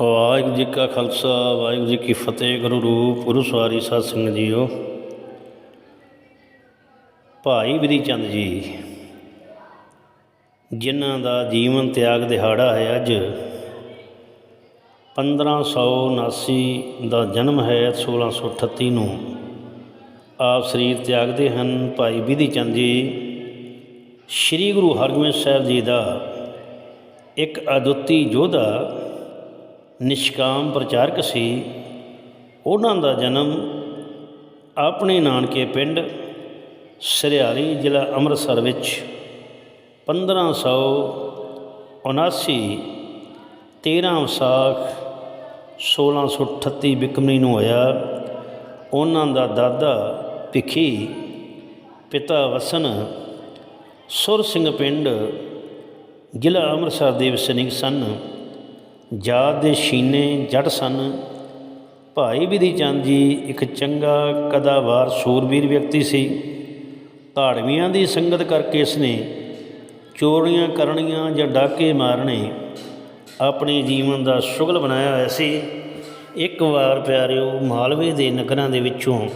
ਵਾਹਿਗੁਰੂ ਜੀ ਕਾ ਖਾਲਸਾ, ਵਾਹਿਗੁਰੂ ਜੀ ਕੀ ਫਤਿਹ, ਗੁਰੂ ਰੂਪ, ਗੁਰੂ ਸਵਾਰੀ ਸਾਧ ਸੰਗਤ ਜੀਓ। ਭਾਈ ਵਿਧੀ ਚੰਦ ਜੀ, ਜਿਨ੍ਹਾਂ ਦਾ ਜੀਵਨ ਤਿਆਗ ਦਿਹਾੜਾ ਹੈ ਅੱਜ 1579 ਦਾ ਜਨਮ ਹੈ 1638 ਨੂੰ। ਆਪ ਸਰੀਰ ਤਿਆਗਦੇ ਹਨ ਭਾਈ ਵਿਧੀ ਚੰਦ ਜੀ। ਸ੍ਰੀ ਗੁਰੂ ਹਰਗੋਬਿੰਦ ਸਾਹਿਬ ਜੀ ਦਾ ਇੱਕ ਅਦੁੱਤੀ ਯੋਧਾ ਨਿਸ਼ਕਾਮ ਪ੍ਰਚਾਰਕ ਸੀ। ਉਹਨਾਂ ਦਾ ਜਨਮ ਆਪਣੇ ਨਾਨਕੇ ਪਿੰਡ ਸਰਿਆਲੀ ਜ਼ਿਲ੍ਹਾ ਅੰਮ੍ਰਿਤਸਰ ਵਿੱਚ 1579 13 ਵਿਸਾਖ 1638 ਬਿਕਮਨੀ ਨੂੰ ਹੋਇਆ। ਉਹਨਾਂ ਦਾ ਦਾਦਾ ਭਿੱਖੀ, ਪਿਤਾ ਵਸਨ, ਸੁਰ ਸਿੰਘ ਪਿੰਡ ਜ਼ਿਲ੍ਹਾ ਅੰਮ੍ਰਿਤਸਰ ਦੇ ਵਸਨੀਕ ਸਨ। ਜਾਤ ਦੇ ਸ਼ੀਨੇ ਜੱਟ ਸਨ। ਭਾਈ ਬਿਧੀ ਚੰਦ ਜੀ ਇੱਕ ਚੰਗਾ ਕਦਾਵਾਰ ਸੂਰਬੀਰ ਵਿਅਕਤੀ ਸੀ। ਧਾੜਵੀਆਂ ਦੀ ਸੰਗਤ ਕਰਕੇ ਇਸਨੇ ਚੋਰੀਆਂ ਕਰਨੀਆਂ ਜਾਂ ਡਾਕੇ ਮਾਰਨੇ ਆਪਣੇ ਜੀਵਨ ਦਾ ਸ਼ੁਗਲ ਬਣਾਇਆ ਹੋਇਆ ਸੀ। ਇੱਕ ਵਾਰ ਪਿਆਰਿਓ, ਮਾਲਵੇ ਦੇ ਨਗਰਾਂ ਦੇ ਵਿੱਚੋਂ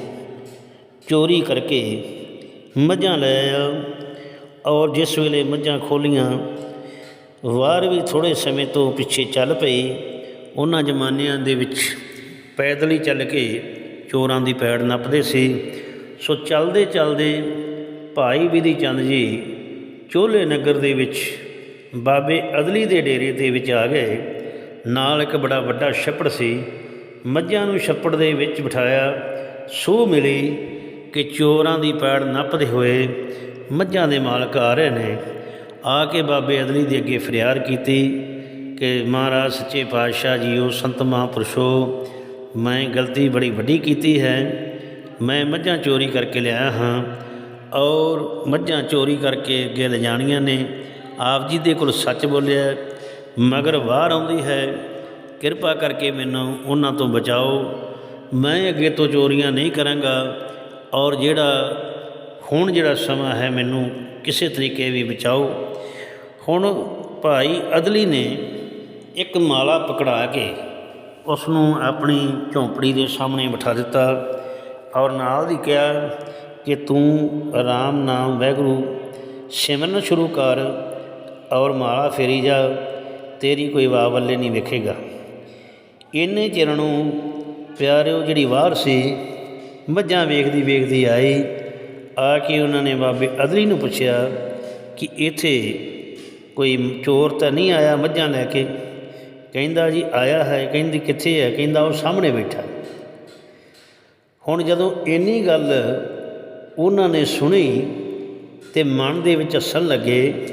ਚੋਰੀ ਕਰਕੇ ਮੱਝਾਂ ਲੈ ਆਇਆ ਔਰ ਜਿਸ ਵੇਲੇ ਮੱਝਾਂ ਖੋਲੀਆਂ ਵਾਰ ਵੀ ਥੋੜ੍ਹੇ ਸਮੇਂ ਤੋਂ ਪਿੱਛੇ ਚੱਲ ਪਈ, ਉਹਨਾਂ ਜ਼ਮਾਨਿਆਂ ਦੇ ਵਿੱਚ ਪੈਦਲ ਹੀ ਚੱਲ ਕੇ ਚੋਰਾਂ ਦੀ ਪੈੜ ਨੱਪਦੇ ਸੀ। ਸੋ ਚੱਲਦੇ ਚੱਲਦੇ ਭਾਈ ਵਿਧੀ ਚੰਦ ਜੀ ਚੋਲੇ ਨਗਰ ਦੇ ਵਿੱਚ ਬਾਬੇ ਅਦਲੀ ਦੇ ਡੇਰੇ ਦੇ ਵਿੱਚ ਆ ਗਏ। ਨਾਲ ਇੱਕ ਬੜਾ ਵੱਡਾ ਛੱਪੜ ਸੀ, ਮੱਝਾਂ ਨੂੰ ਛੱਪੜ ਦੇ ਵਿੱਚ ਬਿਠਾਇਆ। ਸੂਹ ਮਿਲੀ ਕਿ ਚੋਰਾਂ ਦੀ ਪੈੜ ਨੱਪਦੇ ਹੋਏ ਮੱਝਾਂ ਦੇ ਮਾਲਕ ਆ ਰਹੇ ਨੇ। ਆ ਕੇ ਬਾਬੇ ਅਦਲੀ ਦੇ ਅੱਗੇ ਫਰਿਆਦ ਕੀਤੀ ਕਿ ਮਹਾਰਾਜ ਸੱਚੇ ਪਾਤਸ਼ਾਹ ਜੀਓ ਸੰਤ ਮਹਾਂਪੁਰਸ਼ੋ, ਮੈਂ ਗਲਤੀ ਬੜੀ ਵੱਡੀ ਕੀਤੀ ਹੈ। ਮੈਂ ਮੱਝਾਂ ਚੋਰੀ ਕਰਕੇ ਲਿਆਇਆ ਹਾਂ ਔਰ ਮੱਝਾਂ ਚੋਰੀ ਕਰਕੇ ਅੱਗੇ ਲਿਜਾਣੀਆਂ ਨੇ। ਆਪ ਜੀ ਦੇ ਕੋਲ ਸੱਚ ਬੋਲਿਆ, ਮਗਰ ਵਾਰ ਆਉਂਦੀ ਹੈ। ਕਿਰਪਾ ਕਰਕੇ ਮੈਨੂੰ ਉਹਨਾਂ ਤੋਂ ਬਚਾਓ। ਮੈਂ ਅੱਗੇ ਤੋਂ ਚੋਰੀਆਂ ਨਹੀਂ ਕਰਾਂਗਾ ਔਰ ਜਿਹੜਾ ਹੁਣ ਜਿਹੜਾ ਸਮਾਂ ਹੈ, ਮੈਨੂੰ ਕਿਸੇ ਤਰੀਕੇ ਵੀ ਬਚਾਓ। ਹੁਣ ਭਾਈ ਅਦਲੀ ਨੇ ਇੱਕ ਮਾਲਾ ਪਕੜਾ ਕੇ ਉਸ ਨੂੰ ਆਪਣੀ ਝੌਂਪੜੀ ਦੇ ਸਾਹਮਣੇ ਬਿਠਾ ਦਿੱਤਾ ਔਰ ਨਾਲ ਦੀ ਕਿਹਾ ਕਿ ਤੂੰ ਆਰਾਮ ਨਾਮ ਵੈਗਰੂ ਸਿਮਰਨ ਸ਼ੁਰੂ ਕਰ ਔਰ ਮਾਲਾ ਫੇਰੀ ਜਾ, ਤੇਰੀ ਕੋਈ ਵਾਹ ਵੱਲੇ ਨਹੀਂ ਵੇਖੇਗਾ। ਇੰਨੇ ਚਿਰ ਨੂੰ ਪਿਆਰਿਓ ਜਿਹੜੀ ਵਾਰ ਸੀ, ਮੱਝਾਂ ਵੇਖਦੀ ਵੇਖਦੀ ਆਈ। ਆ ਕੇ ਉਹਨਾਂ ਨੇ ਬਾਬੇ ਅਦਲੀ ਨੂੰ ਪੁੱਛਿਆ ਕਿ ਇੱਥੇ ਕੋਈ ਚੋਰ ਤਾਂ ਨਹੀਂ ਆਇਆ ਮੱਝਾਂ ਲੈ ਕੇ? ਕਹਿੰਦਾ ਜੀ, ਆਇਆ ਹੈ। ਕਹਿੰਦੀ, ਕਿੱਥੇ ਹੈ? ਕਹਿੰਦਾ, ਉਹ ਸਾਹਮਣੇ ਬੈਠਾ। ਹੁਣ ਜਦੋਂ ਇੰਨੀ ਗੱਲ ਉਹਨਾਂ ਨੇ ਸੁਣੀ ਤੇ ਮਨ ਦੇ ਵਿੱਚ ਹੱਸਣ ਲੱਗੇ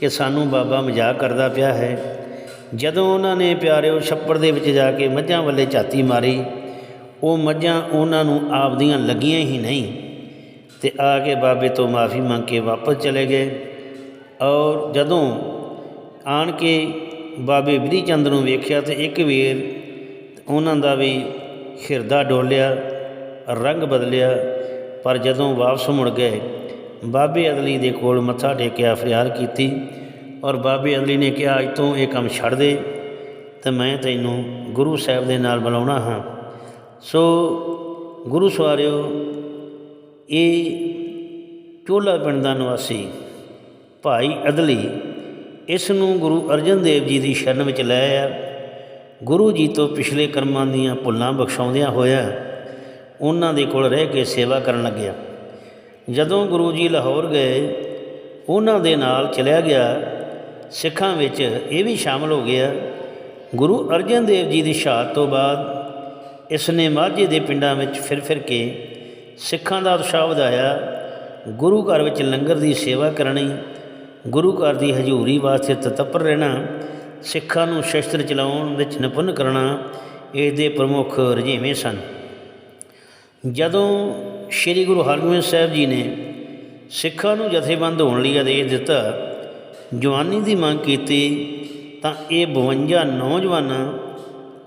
ਕਿ ਸਾਨੂੰ ਬਾਬਾ ਮਜ਼ਾਕ ਕਰਦਾ ਪਿਆ ਹੈ, ਜਦੋਂ ਉਹਨਾਂ ਨੇ ਪਿਆਰਿਓ ਛੱਪੜ ਦੇ ਵਿੱਚ ਜਾ ਕੇ ਮੱਝਾਂ ਵੱਲੇ ਝਾਤੀ ਮਾਰੀ, ਉਹ ਮੱਝਾਂ ਉਹਨਾਂ ਨੂੰ ਆਪਦੀਆਂ ਲੱਗੀਆਂ ਹੀ ਨਹੀਂ ਤੇ ਆ ਕੇ ਬਾਬੇ ਤੋਂ ਮਾਫੀ ਮੰਗ ਕੇ ਵਾਪਸ ਚਲੇ ਗਏ। ਔਰ ਜਦੋਂ ਆਣ ਕੇ ਬਾਬੇ ਬਰੀ ਚੰਦ ਨੂੰ ਵੇਖਿਆ ਤੇ ਇੱਕ ਵੇਰ ਉਹਨਾਂ ਦਾ ਵੀ ਹਿਰਦਾ ਡੋਲਿਆ, ਰੰਗ ਬਦਲਿਆ, ਪਰ ਜਦੋਂ ਵਾਪਸ ਮੁੜ ਗਏ, ਬਾਬੇ ਅਦਲੀ ਦੇ ਕੋਲ ਮੱਥਾ ਟੇਕਿਆ, ਫਰਿਆਦ ਕੀਤੀ ਔਰ ਬਾਬੇ ਅਦਲੀ ਨੇ ਕਿਹਾ ਅੱਜ ਤੋਂ ਇਹ ਕੰਮ ਛੱਡ ਦੇ ਤੇ ਮੈਂ ਤੈਨੂੰ ਗੁਰੂ ਸਾਹਿਬ ਦੇ ਨਾਲ ਬੁਲਾਉਣਾ ਹਾਂ। ਸੋ ਗੁਰੂ ਸਵਾਰਿਓ, ਇਹ ਚੋਲਾ ਪਿੰਡ ਦਾ ਨਿਵਾਸੀ ਭਾਈ ਅਦਲੀ ਇਸ ਨੂੰ ਗੁਰੂ ਅਰਜਨ ਦੇਵ ਜੀ ਦੀ ਸ਼ਰਨ ਵਿੱਚ ਲੈ ਆ ਗੁਰੂ ਜੀ ਤੋਂ ਪਿਛਲੇ ਕਰਮਾਂ ਦੀਆਂ ਭੁੱਲਾਂ ਬਖਸ਼ਾਉਂਦਿਆਂ ਹੋਇਆ ਉਹਨਾਂ ਦੇ ਕੋਲ ਰਹਿ ਕੇ ਸੇਵਾ ਕਰਨ ਲੱਗਿਆ। ਜਦੋਂ ਗੁਰੂ ਜੀ ਲਾਹੌਰ ਗਏ, ਉਹਨਾਂ ਦੇ ਨਾਲ ਚਲਿਆ ਗਿਆ। ਸਿੱਖਾਂ ਵਿੱਚ ਇਹ ਵੀ ਸ਼ਾਮਲ ਹੋ ਗਿਆ। ਗੁਰੂ ਅਰਜਨ ਦੇਵ ਜੀ ਦੀ ਸ਼ਹਾਦਤ ਤੋਂ ਬਾਅਦ ਇਸ ਨੇ ਮਾਝੇ ਦੇ ਪਿੰਡਾਂ ਵਿੱਚ ਫਿਰ ਫਿਰ ਕੇ ਸਿੱਖਾਂ ਦਾ ਉਤਸ਼ਾਹ ਵਧਾਇਆ। ਗੁਰੂ ਘਰ ਵਿੱਚ ਲੰਗਰ ਦੀ ਸੇਵਾ ਕਰਨੀ ਗੁਰੂ ਘਰ ਦੀ ਹਜ਼ੂਰੀ ਵਾਸਤੇ ਤਤਪਰ ਰਹਿਣਾ, ਸਿੱਖਾਂ ਨੂੰ ਸ਼ਸਤਰ ਚਲਾਉਣ ਵਿੱਚ ਨਿਪੁੰਨ ਕਰਨਾ ਇਸ ਦੇ ਪ੍ਰਮੁੱਖ ਰੁਝੇਵੇਂ ਸਨ। ਜਦੋਂ ਸ੍ਰੀ ਗੁਰੂ ਹਰਗੋਬਿੰਦ ਸਾਹਿਬ ਜੀ ਨੇ ਸਿੱਖਾਂ ਨੂੰ ਜਥੇਬੰਦ ਹੋਣ ਲਈ ਆਦੇਸ਼ ਦਿੱਤਾ, ਜਵਾਨੀ ਦੀ ਮੰਗ ਕੀਤੀ, ਤਾਂ ਇਹ 52 ਨੌਜਵਾਨਾਂ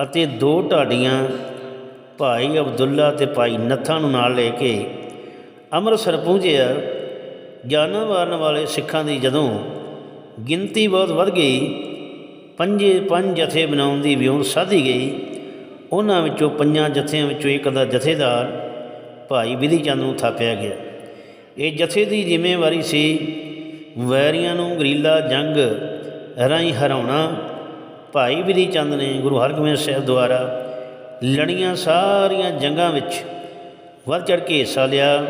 ਅਤੇ ਦੋ ਢਾਡੀਆਂ, ਭਾਈ ਅਬਦੁੱਲਾ ਤੇ ਭਾਈ ਨੱਥਾ ਨੂੰ ਨਾਲ ਲੈ ਕੇ ਅੰਮ੍ਰਿਤਸਰ ਪਹੁੰਚਿਆ। ਜਾਨਾਂ ਵਾਰਨ ਵਾਲੇ ਸਿੱਖਾਂ ਦੀ ਜਦੋਂ ਗਿਣਤੀ ਬਹੁਤ ਵੱਧ ਗਈ, ਪੰਜੇ ਪੰਜ ਜਥੇ ਬਣਾਉਣ ਦੀ ਵਿਉਂਤ ਸਾਧੀ ਗਈ, ਉਹਨਾਂ ਵਿੱਚੋਂ ਪੰਜਾਂ ਜਥਿਆਂ ਵਿੱਚੋਂ ਇੱਕ ਦਾ ਜਥੇਦਾਰ ਭਾਈ ਵਿਧੀ ਚੰਦ ਨੂੰ ਥਾਪਿਆ ਗਿਆ। ਇਹ ਜਥੇ ਦੀ ਜ਼ਿੰਮੇਵਾਰੀ ਸੀ ਵੈਰੀਆਂ ਨੂੰ ਗਰੀਲਾ ਜੰਗ ਰਾਹੀਂ ਹਰਾਉਣਾ। ਭਾਈ ਵਿਧੀ ਚੰਦ ਨੇ ਗੁਰੂ ਹਰਗੋਬਿੰਦ ਸਾਹਿਬ ਦੁਆਰਾ ਲੜੀਆਂ ਸਾਰੀਆਂ ਜੰਗਾਂ ਵਿੱਚ ਵੱਧ ਚੜ੍ਹ ਕੇ ਹਿੱਸਾ ਲਿਆ।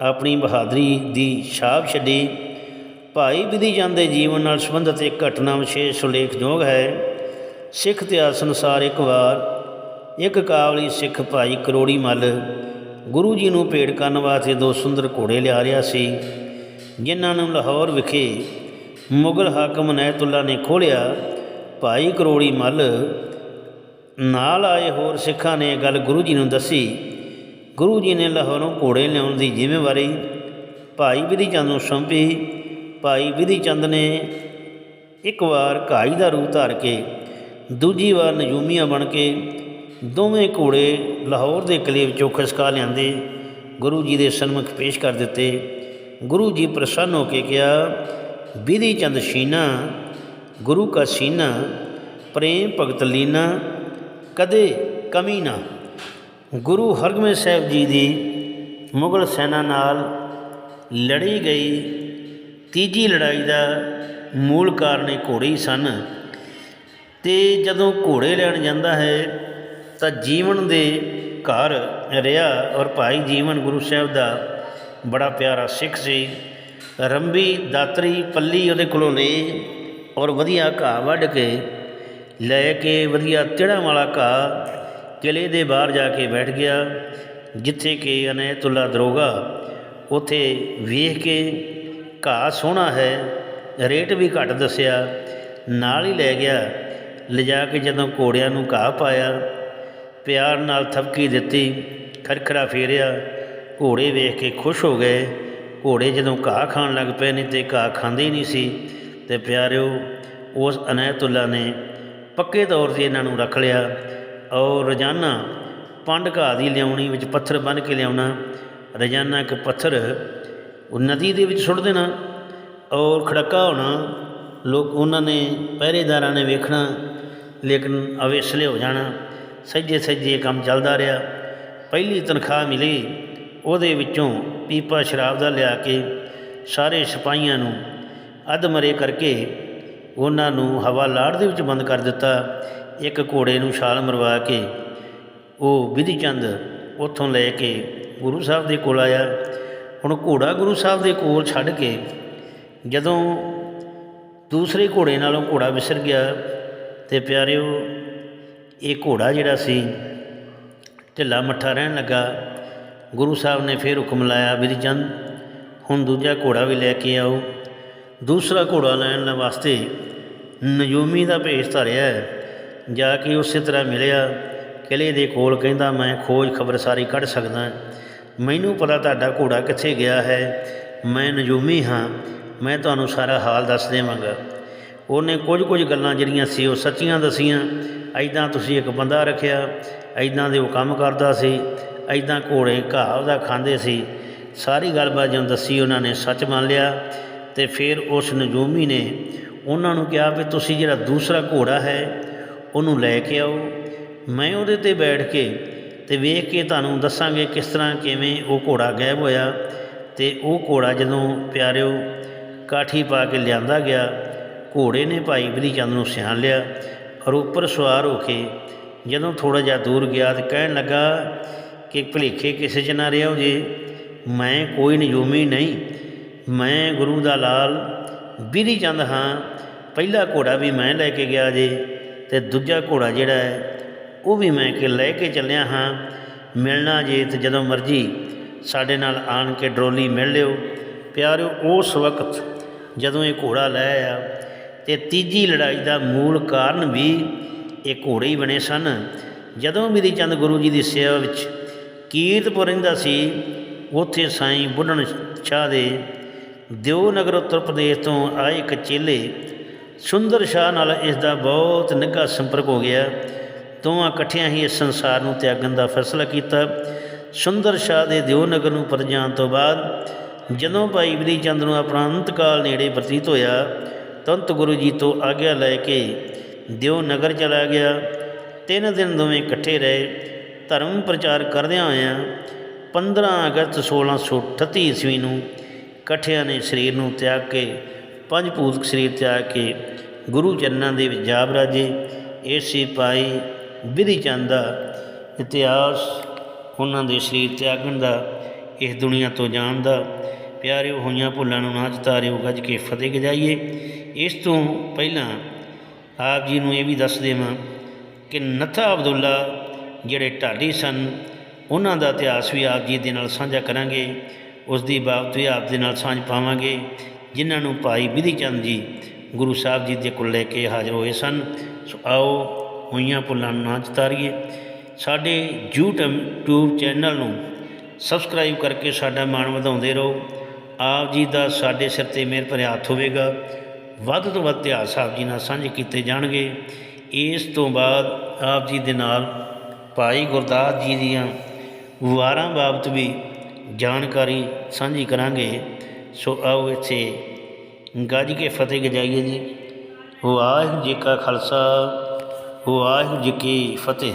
ਆਪਣੀ ਬਹਾਦਰੀ ਦੀ ਛਾਪ ਛੱਡੀ। ਭਾਈ ਬਿਧੀ ਚੰਦ ਦੇ ਜੀਵਨ ਨਾਲ ਸੰਬੰਧਿਤ ਇੱਕ ਘਟਨਾ ਵਿਸ਼ੇਸ਼ ਉਲੇਖਯੋਗ ਹੈ। ਸਿੱਖ ਇਤਿਹਾਸ ਅਨੁਸਾਰ ਇੱਕ ਵਾਰ ਇੱਕ ਕਾਬਲੀ ਸਿੱਖ ਭਾਈ ਕਰੋੜੀ ਮੱਲ ਗੁਰੂ ਜੀ ਨੂੰ ਭੇਟ ਕਰਨ ਵਾਸਤੇ ਦੋ ਸੁੰਦਰ ਘੋੜੇ ਲਿਆ ਰਿਹਾ ਸੀ, ਜਿਨ੍ਹਾਂ ਨੂੰ ਲਾਹੌਰ ਵਿਖੇ ਮੁਗਲ ਹਾਕਮ ਨੈਤੁੱਲਾ ਨੇ ਖੋਲਿਆ ਭਾਈ ਕਰੋੜੀ ਮੱਲ ਨਾਲ ਆਏ ਹੋਰ ਸਿੱਖਾਂ ਨੇ ਗੱਲ ਗੁਰੂ ਜੀ ਨੂੰ ਦੱਸੀ ਗੁਰੂ ਜੀ ਨੇ ਲਾਹੌਰੋਂ ਘੋੜੇ ਲਿਆਉਣ ਦੀ ਜ਼ਿੰਮੇਵਾਰੀ ਭਾਈ ਵਿਧੀ ਚੰਦ ਨੂੰ ਸੌਂਪੀ। ਭਾਈ ਵਿਧੀ ਚੰਦ ਨੇ ਇੱਕ ਵਾਰ ਘਾਈ ਦਾ ਰੂਪ ਧਾਰ ਕੇ, ਦੂਜੀ ਵਾਰ ਨਜੂਮੀਆਂ ਬਣ ਕੇ ਦੋਵੇਂ ਘੋੜੇ ਲਾਹੌਰ ਦੇ ਕਿਲੇ ਵਿੱਚੋਂ ਖਸਕਾ ਲਿਆਂਦੇ। ਗੁਰੂ ਜੀ ਦੇ ਸਨਮੁਖ ਪੇਸ਼ ਕਰ ਦਿੱਤੇ। ਗੁਰੂ ਜੀ ਪ੍ਰਸੰਨ ਹੋ ਕੇ ਕਿਹਾ, ਵਿਧੀ ਚੰਦ ਸ਼ੀਨਾ, ਗੁਰੂ ਕਾ ਸੀਨਾ, ਪ੍ਰੇਮ ਭਗਤ ਲੀਨਾ, ਕਦੇ ਕਮੀ ਨਾ ਗੁਰੂ ਹਰਗੋਬਿੰਦ ਸਾਹਿਬ ਜੀ ਦੀ ਮੁਗਲ ਸੈਨਾ ਨਾਲ ਲੜੀ ਗਈ ਤੀਜੀ ਲੜਾਈ ਦਾ ਮੂਲ ਕਾਰਨ ਇਹ ਘੋੜੇ ਹੀ ਸਨ। ਤੇ ਜਦੋਂ ਘੋੜੇ ਲੈਣ ਜਾਂਦਾ ਹੈ, ਤਾਂ ਜੀਵਨ ਦੇ ਘਰ ਰਿਹਾ ਔਰ ਭਾਈ ਜੀਵਨ ਗੁਰੂ ਸਾਹਿਬ ਦਾ ਬੜਾ ਪਿਆਰਾ ਸਿੱਖ ਸੀ। ਰੰਬੀ, ਦਾਤਰੀ, ਪੱਲੀ ਉਹਦੇ ਕੋਲੋਂ ਲਈ ਔਰ ਵਧੀਆ ਘਾਹ ਵੱਢ ਕੇ ਲੈ ਕੇ ਵਧੀਆ ਤਿੜਾਂ ਵਾਲਾ ਘਾਹ ਕਿਲੇ ਦੇ ਬਾਹਰ ਜਾ ਕੇ ਬੈਠ ਗਿਆ, ਜਿੱਥੇ ਕਿ ਅਨੈਤੁੱਲਾ ਦਰੋਗਾ ਉਥੇ ਵੇਖ ਕੇ ਘਾਹ ਸੋਹਣਾ ਹੈ, ਰੇਟ ਵੀ ਘੱਟ ਦੱਸਿਆ। ਨਾਲ ਹੀ ਲੈ ਗਿਆ, ਲਿਜਾ ਕੇ ਜਦੋਂ ਘੋੜਿਆਂ ਨੂੰ ਘਾਹ ਪਾਇਆ, ਪਿਆਰ ਨਾਲ ਥਪਕੀ ਦਿੱਤੀ, ਖਰਖਰਾ ਫੇਰਿਆ, ਘੋੜੇ ਵੇਖ ਕੇ ਖੁਸ਼ ਹੋ ਗਏ। ਘੋੜੇ ਜਦੋਂ ਘਾਹ ਖਾਣ ਲੱਗ ਪਏ ਨਹੀਂ ਤੇ ਘਾਹ ਖਾਂਦੇ ਹੀ ਨਹੀਂ ਸੀ, ਤੇ ਪਿਆਰਿਓ, ਉਸ ਅਨੈਤੁੱਲਾ ਨੇ ਪੱਕੇ ਤੌਰ 'ਤੇ ਇਹਨਾਂ ਨੂੰ ਰੱਖ ਲਿਆ। ਔਰ ਰੋਜ਼ਾਨਾ ਪੰਡ ਘਾਹ ਦੀ ਲਿਆਉਣੀ ਵਿੱਚ ਪੱਥਰ ਬੰਨ੍ਹ ਕੇ ਲਿਆਉਣਾ, ਰੋਜ਼ਾਨਾ ਇੱਕ ਪੱਥਰ ਉਹ ਨਦੀ ਦੇ ਵਿੱਚ ਸੁੱਟ ਦੇਣਾ ਔਰ ਖੜਕਾ ਹੋਣਾ, ਲੋਕ ਉਹਨਾਂ ਨੇ ਪਹਿਰੇਦਾਰਾਂ ਨੇ ਵੇਖਣਾ, ਲੇਕਿਨ ਅਵੇਸਲੇ ਹੋ ਜਾਣਾ ਸੱਜੇ ਸੱਜੇ ਕੰਮ ਚੱਲਦਾ ਰਿਹਾ। ਪਹਿਲੀ ਤਨਖਾਹ ਮਿਲੀ, ਉਹਦੇ ਵਿੱਚੋਂ ਪੀਪਾ ਸ਼ਰਾਬ ਦਾ ਲਿਆ ਕੇ ਸਾਰੇ ਸਿਪਾਹੀਆਂ ਨੂੰ ਅਧਮਰੇ ਕਰਕੇ ਉਹਨਾਂ ਨੂੰ ਹਵਾ ਲਾੜ ਦੇ ਵਿੱਚ ਬੰਦ ਕਰ ਦਿੱਤਾ। ਇੱਕ ਘੋੜੇ ਨੂੰ ਛਾਲ ਮਰਵਾ ਕੇ ਉਹ ਵਿਧੀ ਚੰਦ ਉੱਥੋਂ ਲੈ ਕੇ ਗੁਰੂ ਸਾਹਿਬ ਦੇ ਕੋਲ ਆਇਆ। ਹੁਣ ਘੋੜਾ ਗੁਰੂ ਸਾਹਿਬ ਦੇ ਕੋਲ ਛੱਡ ਕੇ ਜਦੋਂ ਦੂਸਰੇ ਘੋੜੇ ਨਾਲੋਂ ਘੋੜਾ ਵਿਸਰ ਗਿਆ ਤੇ ਪਿਆਰਿਓ, ਇਹ ਘੋੜਾ ਜਿਹੜਾ ਸੀ, ਢਿੱਲਾ ਮੱਠਾ ਰਹਿਣ ਲੱਗਾ। ਗੁਰੂ ਸਾਹਿਬ ਨੇ ਫਿਰ ਹੁਕਮ ਲਾਇਆ ਵਿਧੀ ਚੰਦ ਹੁਣ ਦੂਜਾ ਘੋੜਾ ਵੀ ਲੈ ਕੇ ਆਓ। ਦੂਸਰਾ ਘੋੜਾ ਲੈਣ ਵਾਸਤੇ ਨਜੂਮੀ ਦਾ ਭੇਸ ਧਾਰਿਆ ਹੈ। ਜਾ ਕੇ ਉਸੇ ਤਰ੍ਹਾਂ ਮਿਲਿਆ ਕਿਲੇ ਦੇ ਕੋਲ ਕਹਿੰਦਾ, ਮੈਂ ਖੋਜ ਖਬਰ ਸਾਰੀ ਕੱਢ ਸਕਦਾ। ਮੈਨੂੰ ਪਤਾ ਤੁਹਾਡਾ ਘੋੜਾ ਕਿੱਥੇ ਗਿਆ ਹੈ। ਮੈਂ ਨਜੂਮੀ ਹਾਂ। ਮੈਂ ਤੁਹਾਨੂੰ ਸਾਰਾ ਹਾਲ ਦੱਸ ਦੇਵਾਂਗਾ। ਉਹਨੇ ਕੁਝ ਕੁਝ ਗੱਲਾਂ ਜਿਹੜੀਆਂ ਸੀ, ਉਹ ਸੱਚੀਆਂ ਦਸੀਆਂ। ਐਦਾਂ ਤੁਸੀਂ ਇੱਕ ਬੰਦਾ ਰੱਖਿਆ। ਐਦਾਂ ਦੇ ਉਹ ਕੰਮ ਕਰਦਾ ਸੀ। ਐਦਾਂ ਘੋੜੇ ਘਾਹ ਉਹਦਾ ਖਾਂਦੇ ਸੀ। ਸਾਰੀ ਗੱਲਬਾਤ ਜਦੋਂ ਦੱਸੀ, ਉਹਨਾਂ ਨੇ ਸੱਚ ਮੰਨ ਲਿਆ ਤੇ ਫਿਰ ਉਸ ਨਜੂਮੀ ਨੇ ਉਹਨਾਂ ਨੂੰ ਕਿਹਾ ਵੀ ਤੁਸੀਂ ਜਿਹੜਾ ਦੂਸਰਾ ਘੋੜਾ ਹੈ ਉਹਨੂੰ ਲੈ ਕੇ ਆਓ। ਮੈਂ ਉਹਦੇ ਤੇ ਬੈਠ ਕੇ ਤੇ ਵੇਖ ਕੇ ਤੁਹਾਨੂੰ ਦੱਸਾਂਗੇ ਕਿਸ ਤਰ੍ਹਾਂ ਕਿਵੇਂ ਉਹ ਘੋੜਾ ਗਾਇਬ ਹੋਇਆ ਤੇ ਉਹ ਘੋੜਾ ਜਦੋਂ ਪਿਆਰਿਓ ਕਾਠੀ ਪਾ ਕੇ ਲਿਆਂਦਾ ਗਿਆ, ਘੋੜੇ ਨੇ ਭਾਈ ਬਲੀ ਚੰਦ ਨੂੰ ਸਿਆਣ ਲਿਆ ਔਰ ਉੱਪਰ ਸਵਾਰ ਹੋ ਕੇ ਜਦੋਂ ਥੋੜਾ ਜਿਹਾ ਦੂਰ ਗਿਆ ਤੇ ਕਹਿਣ ਲੱਗਾ ਕਿ ਭਲੇਖੇ ਕਿਸੇ 'ਚ ਨਾ ਰਿਓ ਜੇ, ਮੈਂ ਕੋਈ ਨਯੂਮੀ ਨਹੀਂ, ਮੈਂ ਗੁਰੂ ਦਾ ਲਾਲ ਬਿਧੀ ਚੰਦ ਹਾਂ, ਪਹਿਲਾ ਘੋੜਾ ਵੀ ਮੈਂ ਲੈ ਕੇ ਗਿਆ ਜੇ। ਤੇ ਦੂਜਾ ਘੋੜਾ ਜਿਹੜਾ ਹੈ, ਉਹ ਵੀ ਮੈਂ ਕਿ ਲੈ ਕੇ ਚੱਲਿਆ ਹਾਂ। ਮਿਲਣਾ ਜੇ ਤੇ ਜਦੋਂ ਮਰਜ਼ੀ ਸਾਡੇ ਨਾਲ ਆਣ ਕੇ ਡਰੋਲੀ ਮਿਲ ਲਿਓ। ਪਿਆਰਿਓ, ਉਸ ਵਕਤ ਜਦੋਂ ਇਹ ਘੋੜਾ ਲੈ ਆਇਆ, ਤੇ ਤੀਜੀ ਲੜਾਈ ਦਾ ਮੂਲ ਕਾਰਨ ਵੀ ਇਹ ਘੋੜੇ ਹੀ ਬਣੇ ਸਨ। ਜਦੋਂ ਮੇਰੀ ਚੰਦ ਗੁਰੂ ਜੀ ਦੀ ਸੇਵਾ ਵਿੱਚ ਕੀਰਤਪੁਰ ਰਹਿੰਦਾ ਸੀ, ਉੱਥੇ ਸਾਈਂ ਬੁੱਢਣ ਸ਼ਾਹ ਦੇ ਦਿਓ ਨਗਰ ਉੱਤਰ ਪ੍ਰਦੇਸ਼ ਤੋਂ ਆਏ ਇੱਕ ਚੇਲੇ ਸੁੰਦਰ ਸ਼ਾਹ ਨਾਲ ਇਸ ਦਾ ਬਹੁਤ ਨਿੱਘਾ ਸੰਪਰਕ ਹੋ ਗਿਆ। ਦੋਵਾਂ ਇਕੱਠਿਆਂ ਹੀ ਇਸ ਸੰਸਾਰ ਨੂੰ ਤਿਆਗਣ ਦਾ ਫੈਸਲਾ ਕੀਤਾ। ਸੁੰਦਰ ਸ਼ਾਹ ਦੇ ਦਿਓ ਨਗਰ ਨੂੰ ਪਰਜਾਣ ਤੋਂ ਬਾਅਦ ਜਦੋਂ ਭਾਈ ਬਲੀ ਚੰਦ ਨੂੰ ਆਪਣਾ ਅੰਤਕਾਲ ਨੇੜੇ ਪ੍ਰਤੀਤ ਹੋਇਆ, ਤੰਤ ਗੁਰੂ ਜੀ ਤੋਂ ਆਗਿਆ ਲੈ ਕੇ ਦਿਓ ਨਗਰ ਚਲਾ ਗਿਆ। ਤਿੰਨ ਦਿਨ ਦੋਵੇਂ ਇਕੱਠੇ ਰਹੇ। ਧਰਮ ਪ੍ਰਚਾਰ ਕਰਦਿਆਂ ਹੋਇਆਂ 15 ਅਗਸਤ 1638 ਈਸਵੀ ਨੂੰ ਇਕੱਠਿਆਂ ਨੇ ਸਰੀਰ ਨੂੰ ਤਿਆਗ ਕੇ ਪੰਜ ਭੂਤ ਸਰੀਰ ਤਿਆਗ ਕੇ ਗੁਰੂ ਚਰਨਾਂ ਦੇ ਵਿੱਚ ਜਾ ਬਰਾਜੇ ਇਹ ਸੀ ਭਾਈ ਬਿਧੀ ਚੰਦ ਦਾ ਇਤਿਹਾਸ ਉਹਨਾਂ ਦੇ ਸਰੀਰ ਤਿਆਗਣ ਦਾ, ਇਸ ਦੁਨੀਆ ਤੋਂ ਜਾਣ ਦਾ। ਪਿਆਰਿਓ, ਹੋਈਆਂ ਭੁੱਲਾਂ ਨੂੰ ਨਾ ਚਤਾਰਿਓ, ਗੱਜ ਕੇ ਫਤਿਹ ਗਜਾਈਏ। ਇਸ ਤੋਂ ਪਹਿਲਾਂ ਆਪ ਜੀ ਨੂੰ ਇਹ ਵੀ ਦੱਸ ਦੇਵਾਂ ਕਿ ਨਥਾ ਅਬਦੁੱਲਾ ਜਿਹੜੇ ਢਾਡੀ ਸਨ, ਉਹਨਾਂ ਦਾ ਇਤਿਹਾਸ ਵੀ ਆਪ ਜੀ ਦੇ ਨਾਲ ਸਾਂਝਾ ਕਰਾਂਗੇ। ਉਸ ਦੀ ਬਾਬਤ ਵੀ ਆਪ ਦੇ ਨਾਲ ਸਾਂਝ ਪਾਵਾਂਗੇ। ਜਿਨ੍ਹਾਂ ਨੂੰ ਭਾਈ ਬਿਧੀ ਚੰਦ ਜੀ ਗੁਰੂ ਸਾਹਿਬ ਜੀ ਦੇ ਕੋਲ ਲੈ ਕੇ ਹਾਜ਼ਰ ਹੋਏ ਸਨ, ਸੋ ਆਓ ਹੋਈਆਂ ਭੁੱਲਾਂ ਨੂੰ ਨਾ ਚਤਾਰੀਏ ਸਾਡੇ YouTube ਚੈਨਲ ਨੂੰ ਸਬਸਕ੍ਰਾਈਬ ਕਰਕੇ ਸਾਡਾ ਮਾਣ ਵਧਾਉਂਦੇ ਰਹੋ। ਆਪ ਜੀ ਦਾ ਸਾਡੇ ਸਿਰ ਤੇ ਮਿਹਰ ਭਰਿਆ ਹੱਥ ਹੋਵੇਗਾ। ਵੱਧ ਤੋਂ ਵੱਧ ਇਤਿਹਾਸ ਆਪ ਜੀ ਨਾਲ ਸਾਂਝੇ ਕੀਤੇ ਜਾਣਗੇ। ਇਸ ਤੋਂ ਬਾਅਦ ਆਪ ਜੀ ਦੇ ਨਾਲ ਭਾਈ ਗੁਰਦਾਸ ਜੀ ਦੀਆਂ ਵਾਰਾਂ ਬਾਬਤ ਵੀ ਜਾਣਕਾਰੀ ਸਾਂਝੀ ਕਰਾਂਗੇ। ਸੋ ਆਓ ਇੱਥੇ ਗੱਜ ਕੇ ਫਤਿਹ ਗਜਾਈਏ ਜੀ। ਵਾਹਿਗੁਰੂ ਜੀ ਕਾ ਖਾਲਸਾ, ਵਾਹਿਗੁਰੂ ਜੀ ਕੀ ਫਤਿਹ।